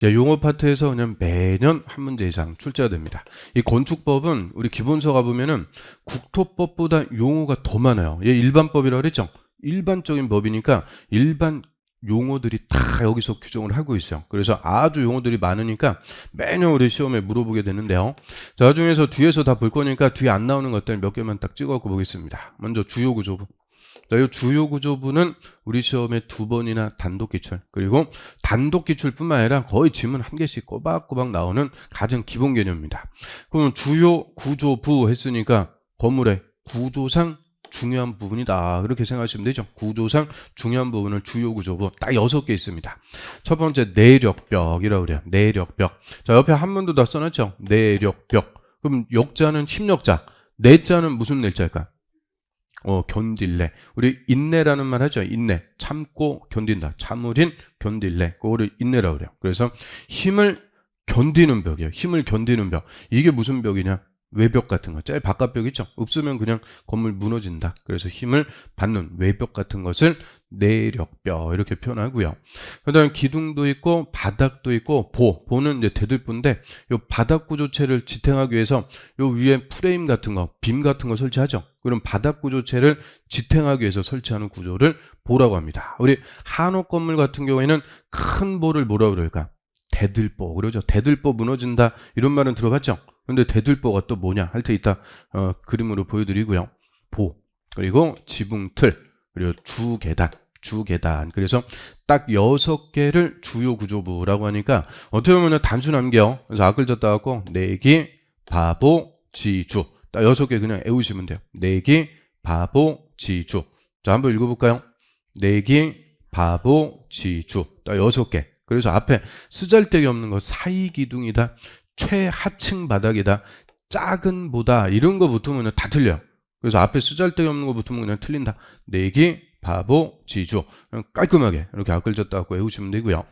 자, 용어 파트에서 그냥 매년 한 문제 이상 출제가 됩니다. 이 건축법은 우리 기본서 가보면은 국토법보다 용어가 더 많아요. 얘 일반법이라고 그랬죠? 일반적인 법이니까 일반 용어들이 다 여기서 규정을 하고 있어요. 그래서 아주 용어들이 많으니까 매년 우리 시험에 물어보게 되는데요. 자, 중에서 뒤에서 다 볼 거니까 뒤에 안 나오는 것들 몇 개만 딱 찍어 갖고 보겠습니다. 먼저 주요 구조부. 자, 이 주요 구조부는 우리 시험에 두 번이나 단독 기출, 그리고 단독 기출뿐만 아니라 거의 지문 한 개씩 꼬박꼬박 나오는 가장 기본 개념입니다. 그럼 주요 구조부 했으니까 건물의 구조상 중요한 부분이다. 이렇게 생각하시면 되죠. 구조상 중요한 부분은 주요 구조부 딱 여섯 개 있습니다. 첫 번째 내력벽이라고 그래요. 내력벽. 자, 옆에 한 번도 더 써놨죠. 내력벽. 그럼 역자는 힘력자. 내자는 무슨 내자일까? 어, 견딜래. 우리 인내라는 말 하죠. 인내. 참고 견딘다. 참으린 견딜래. 그거를 인내라고 그래요. 그래서 힘을 견디는 벽이에요. 힘을 견디는 벽. 이게 무슨 벽이냐? 외벽 같은 거. 제일 바깥 벽 있죠. 없으면 그냥 건물 무너진다. 그래서 힘을 받는 외벽 같은 것을 내력벽 이렇게 표현하고요. 그다음에 기둥도 있고 바닥도 있고 보. 보는 이제 대들보인데 요 바닥 구조체를 지탱하기 위해서 요 위에 프레임 같은 거, 빔 같은 거 설치하죠. 그럼 바닥 구조체를 지탱하기 위해서 설치하는 구조를 보라고 합니다. 우리 한옥 건물 같은 경우에는 큰 보를 뭐라 그럴까? 대들보 그러죠. 대들보 무너진다 이런 말은 들어봤죠. 근데 대들보가 또 뭐냐 할 때 이따 어, 그림으로 보여드리고요. 보 그리고 지붕틀 그리고 주계단 주 계단 그래서 딱 여섯 개를 주요 구조부라고 하니까 어떻게 보면 단순한 게요. 그래서 악을 졌다 갖고 내기 바보 지주 딱 여섯 개 그냥 외우시면 돼요. 내기 바보 지주 자 한번 읽어볼까요? 내기 바보 지주 딱 여섯 개 그래서 앞에 쓰잘데기 없는 거 사이 기둥이다 최하층 바닥이다 작은 보다 이런 거 붙으면 다 틀려요. 그래서 앞에 쓰잘데기 없는 거 붙으면 그냥 틀린다. 내기 바보 지주 깔끔하게 이렇게 악글 졌다 갖고 외우시면 되고요.